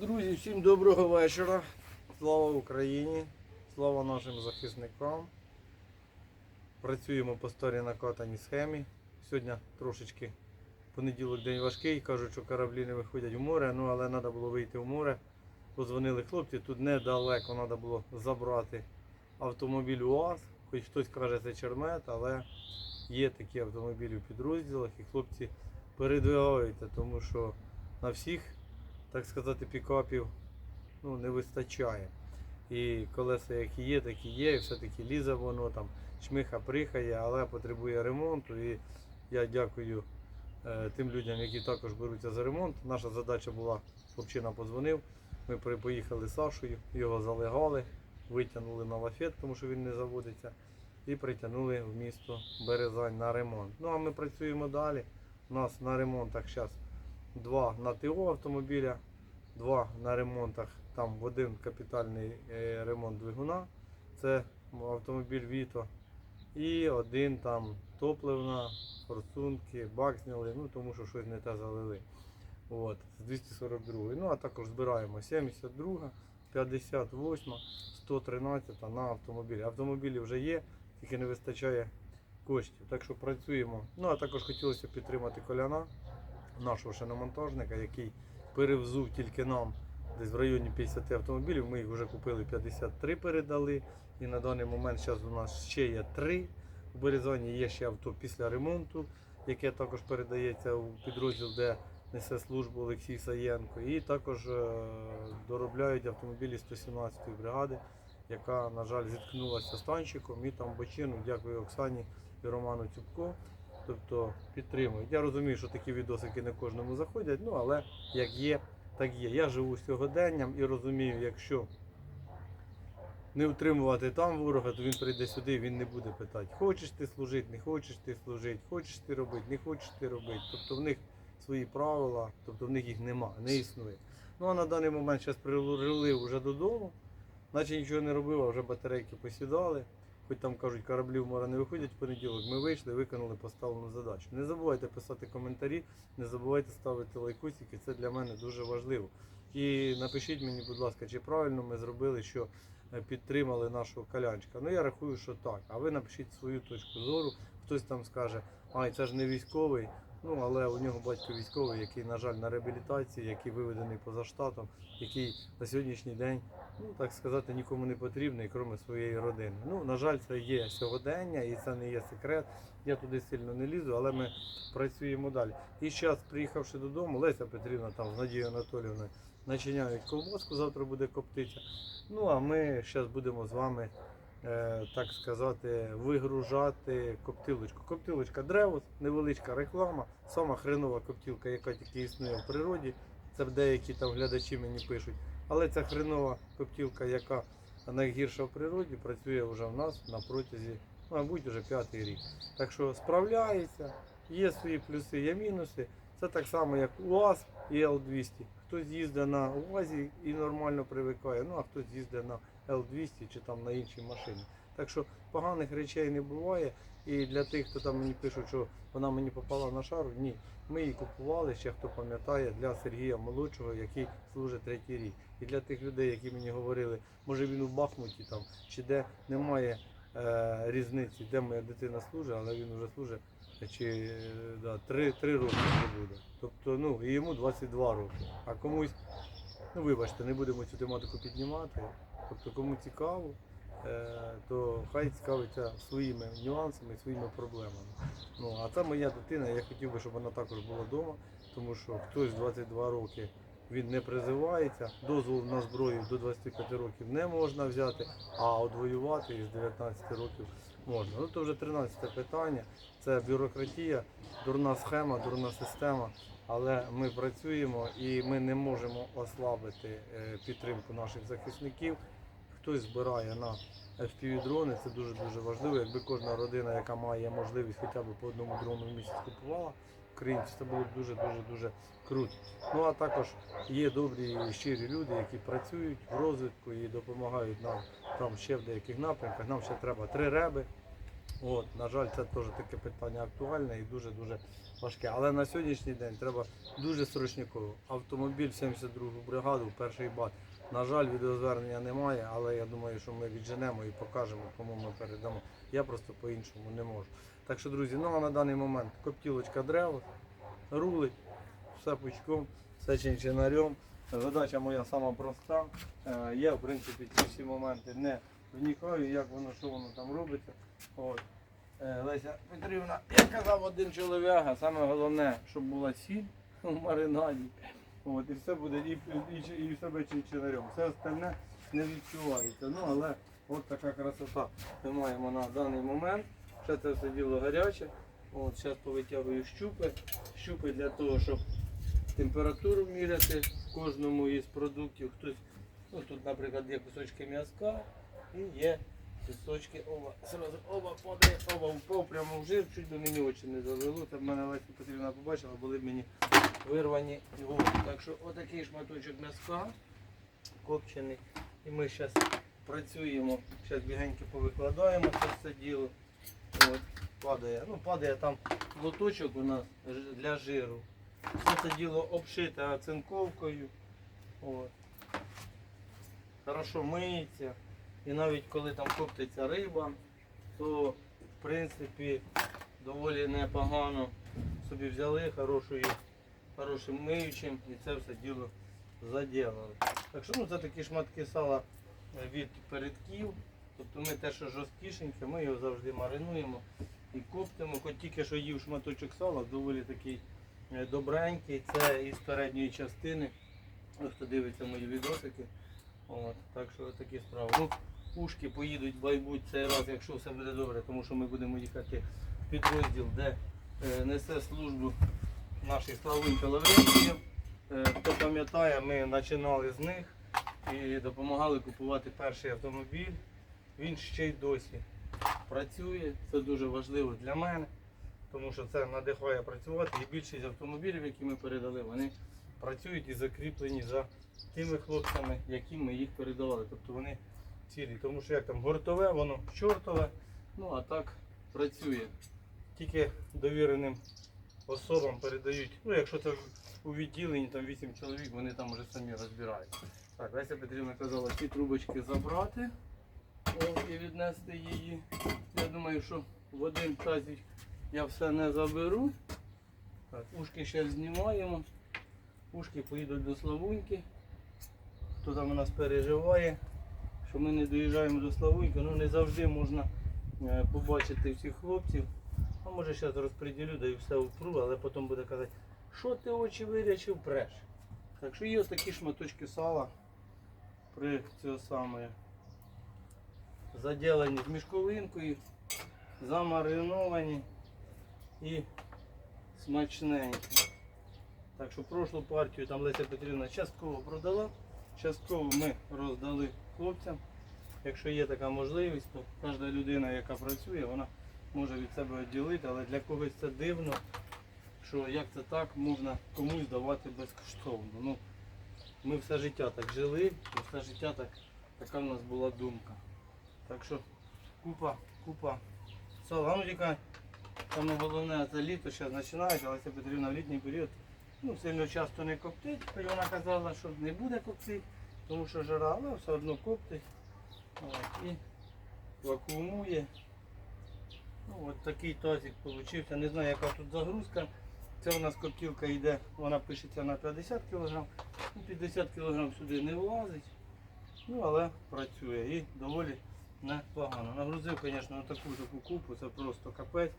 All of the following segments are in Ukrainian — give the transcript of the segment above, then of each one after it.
Друзі, всім доброго вечора. Слава Україні, слава нашим захисникам. Працюємо по старій накатаній схемі. Сьогодні трошечки понеділок день важкий, кажуть, що кораблі не виходять в море, ну але треба було вийти в море. Позвонили хлопці, тут недалеко треба було забрати автомобіль УАЗ. Хоч хтось каже, це чермет, але є такі автомобілі в підрозділах і хлопці передвигаються, тому що на всіх так сказати, пікапів ну, не вистачає. І колеса які є, такі є, і все-таки лізе воно там, чмиха прихає, але потребує ремонту. І я дякую е, тим людям, які також беруться за ремонт. Наша задача була, хлопчина подзвонив. Ми поїхали з Сашою, його залегали, витягнули на лафет, тому що він не заводиться, і притягнули в місто Березань на ремонт. Ну а ми працюємо далі. У нас на ремонтах зараз два на ТО автомобіля, два на ремонтах. Там один капітальний е, ремонт двигуна, це автомобіль Віто. І один там топливна, форсунки, бак зняли, ну тому що щось не те залили. От, з 242. Ну а також збираємо 72, 58, 113 на автомобілі. Автомобілі вже є, тільки не вистачає коштів. Так що працюємо. Ну а також хотілося підтримати коляна нашого шиномонтажника, який перевзув тільки нам десь в районі 50 автомобілів. Ми їх вже купили 53, передали. І на даний момент зараз у нас ще є 3. У Березані є ще авто після ремонту, яке також передається у підрозділ, де несе службу Олексій Саєнко. І також е, доробляють автомобілі 117-ї бригади, яка, на жаль, зіткнулася з танчиком і там бочину. Дякую Оксані і Роману Цюбко. Тобто підтримують. Я розумію, що такі відосики не кожному заходять, ну але як є, так є. Я живу сьогоденням і розумію, якщо не утримувати там ворога, то він прийде сюди він не буде питати, хочеш ти служити, не хочеш ти служити, хочеш ти робити, не хочеш ти робити. Тобто в них свої правила, тобто в них їх нема, не існує. Ну а на даний момент зараз прирулив вже додому, наче нічого не робив, а вже батарейки посідали. Хоч там кажуть, кораблі в море не виходять в понеділок, ми вийшли, виконали поставлену задачу. Не забувайте писати коментарі, не забувайте ставити лайкусики, це для мене дуже важливо. І напишіть мені, будь ласка, чи правильно ми зробили, що е, підтримали нашого калянчика. Ну я рахую, що так. А ви напишіть свою точку зору. Хтось там скаже, ай, це ж не військовий. Ну, але у нього батько військовий, який, на жаль, на реабілітації, який виведений поза штатом, який на сьогоднішній день, ну так сказати, нікому не потрібний, крім своєї родини. Ну, на жаль, це є сьогодення і це не є секрет. Я туди сильно не лізу, але ми працюємо далі. І зараз, приїхавши додому, Леся Петрівна там з Надією Анатоліївною начиняють ковбаску, завтра буде коптитися. Ну а ми зараз будемо з вами, так сказати, вигружати коптилочку. Коптилочка Древос, невеличка реклама, сама хренова коптилка, яка тільки існує в природі. Це деякі там глядачі мені пишуть. Але ця хренова коптилка, яка найгірша в природі, працює вже в нас на протязі, мабуть, вже п'ятий рік. Так що справляється, є свої плюси, є мінуси. Це так само, як УАЗ і Л200. Хтось їздить на УАЗі і нормально привикає, ну а хтось їздить на Л200 чи там на іншій машині. Так що поганих речей не буває. І для тих, хто там мені пишуть, що вона мені попала на шару, ні. Ми її купували ще, хто пам'ятає, для Сергія Молодшого, який служить третій рік. І для тих людей, які мені говорили, може він у Бахмуті там, чи де немає е, різниці, де моя дитина служить, але він вже служить чи е, да, 3, 3 роки вже буде. Тобто, ну, і йому 22 роки. А комусь, ну вибачте, не будемо цю тематику піднімати. Тобто, кому цікаво, е, то хай цікавиться своїми нюансами, своїми проблемами. Ну, а це моя дитина, я хотів би, щоб вона також була вдома, тому що хтось 22 роки він не призивається, дозвол на зброю до 25 років не можна взяти, а от воювати із 19 років можна. Ну Це вже 13 питання. Це бюрократія, дурна схема, дурна система. Але ми працюємо і ми не можемо ослабити е, підтримку наших захисників. Хтось збирає на FPV-дрони, це дуже дуже важливо. Якби кожна родина, яка має можливість хоча б по одному дрону в місяць купувала українці, це було б дуже дуже дуже круто. Ну а також є добрі і щирі люди, які працюють в розвитку і допомагають нам там ще в деяких напрямках. Нам ще треба три реби. От, на жаль, це теж таке питання актуальне і дуже дуже важке. Але на сьогоднішній день треба дуже срочниково. Автомобіль 72 бригаду, перший бат. На жаль, відеозвернення немає, але я думаю, що ми відженемо і покажемо, кому ми передамо. Я просто по-іншому не можу. Так що, друзі, ну а на даний момент коптілочка дерева, рулить, все пучком, все чинчинарем. Задача моя сама проста. Е, Я, в принципі, ці всі моменти не вникаю, як воно, що воно там робиться. От. Е, Леся Петрівна, як казав один чоловіка, саме головне, щоб була сіль у маринаді. От, і все буде і, і, і, себе чинчинарем. Все остальне не відчувається. Ну, але от така красота ми маємо на даний момент. Ще це все діло гаряче. От, зараз повитягую щупи. Щупи для того, щоб температуру міряти в кожному із продуктів. Хтось, ну тут, наприклад, є кусочки м'язка і є кусочки оба. Сразу оба падає, оба впав прямо в жир, чуть би мені очі не завело. В мене Леся Петрівна побачила, були мені вирвані його. Так що отакий шматочок м'язка копчений. І ми зараз працюємо, зараз бігенько повикладаємо це все діло. От, падає. Ну, падає там лоточок у нас для жиру. Все це діло обшите оцинковкою. От. Хорошо миється. І навіть коли там коптиться риба, то в принципі доволі непогано собі взяли хорошою, хорошим миючим і це все діло заділили. Так що ну, це такі шматки сала е, від передків. Тобто ми те, що жорсткішеньке, ми його завжди маринуємо і коптимо. Хоч тільки що їв шматочок сала, доволі такий е, добренький. Це із передньої частини. Хто дивиться мої відосики. От, так що такі справи. Ну, ушки поїдуть байбуть цей раз, якщо все буде добре, тому що ми будемо їхати в підрозділ, де е, несе службу наш Славунька Лаврентієв. Е, хто пам'ятає, ми починали з них і допомагали купувати перший автомобіль. Він ще й досі працює. Це дуже важливо для мене, тому що це надихає працювати. І більшість автомобілів, які ми передали, вони працюють і закріплені за тими хлопцями, яким ми їх передавали. Тобто вони цілі. Тому що як там гуртове, воно чортове, ну а так працює. Тільки довіреним особам передають. Ну, якщо це у відділенні там 8 чоловік, вони там вже самі розбирають. Так, Леся Петрівна казала, ці трубочки забрати і віднести її. Я думаю, що в один тазик я все не заберу. Так, ушки ще знімаємо. Ушки поїдуть до Славуньки. Хто там у нас переживає, що ми не доїжджаємо до Славуньки, ну не завжди можна е, побачити всіх хлопців. Може зараз розподілю, да і все впру, але потім буде казати, що ти очі вирячив, преш. Так що є ось такі шматочки сала при цього саме заділені з мішковинкою, замариновані і смачненькі. Так що прошлу партію там Леся Петрівна частково продала, частково ми роздали хлопцям. Якщо є така можливість, то кожна людина, яка працює, вона може від себе відділити, але для когось це дивно, що як це так можна комусь давати безкоштовно. Ну, ми все життя так жили, і все життя так, така в нас була думка. Так що купа, купа сала. А Ну саме головне це літо зараз починається, це Петрівна в літній період ну, сильно часто не коптить. Вона казала, що не буде коптити, тому що жара, але все одно коптить. От, і вакуумує. Ну, от такий тазик вийшов. Не знаю, яка тут загрузка. Це у нас коптілка йде, вона пишеться на 50 кг. Ну, 50 кг сюди не влазить. Ну, але працює і доволі непогано. Нагрузив, звісно, таку таку купу, це просто капець.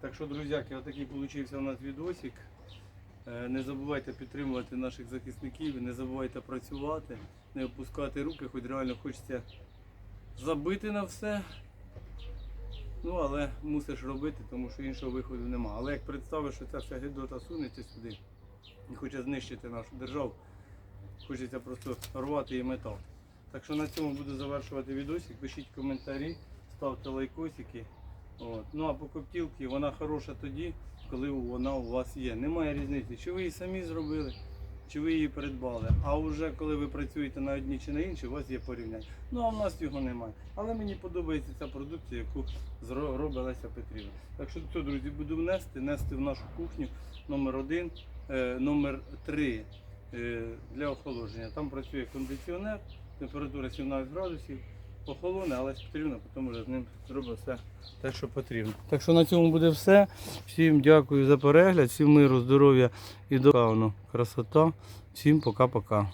Так що, друзяки, отакий вийшов у нас відосик. Е, Не забувайте підтримувати наших захисників, не забувайте працювати, не опускати руки, хоч реально хочеться забити на все. Ну, але мусиш робити, тому що іншого виходу нема. Але як представиш, що ця вся гидота сунеться сюди і хоче знищити нашу державу, хочеться просто рвати і метал. Так що на цьому буду завершувати відосик. Пишіть коментарі, ставте лайкосики. От. Ну а по коптілці вона хороша тоді, коли вона у вас є. Немає різниці, чи ви її самі зробили, чи ви її придбали. А вже коли ви працюєте на одній чи на іншій, у вас є порівняння. Ну а в нас його немає. Але мені подобається ця продукція, яку зробилася Петрівна. Так що це, друзі, буду внести, нести в нашу кухню номер один, е, номер три е, для охолодження. Там працює кондиціонер, температура 17 градусів, охолоне, але потрібно, потім вже з ним зробить все те, що потрібно. Так що на цьому буде все. Всім дякую за перегляд, всім миру, здоров'я і до красота. Всім пока-пока.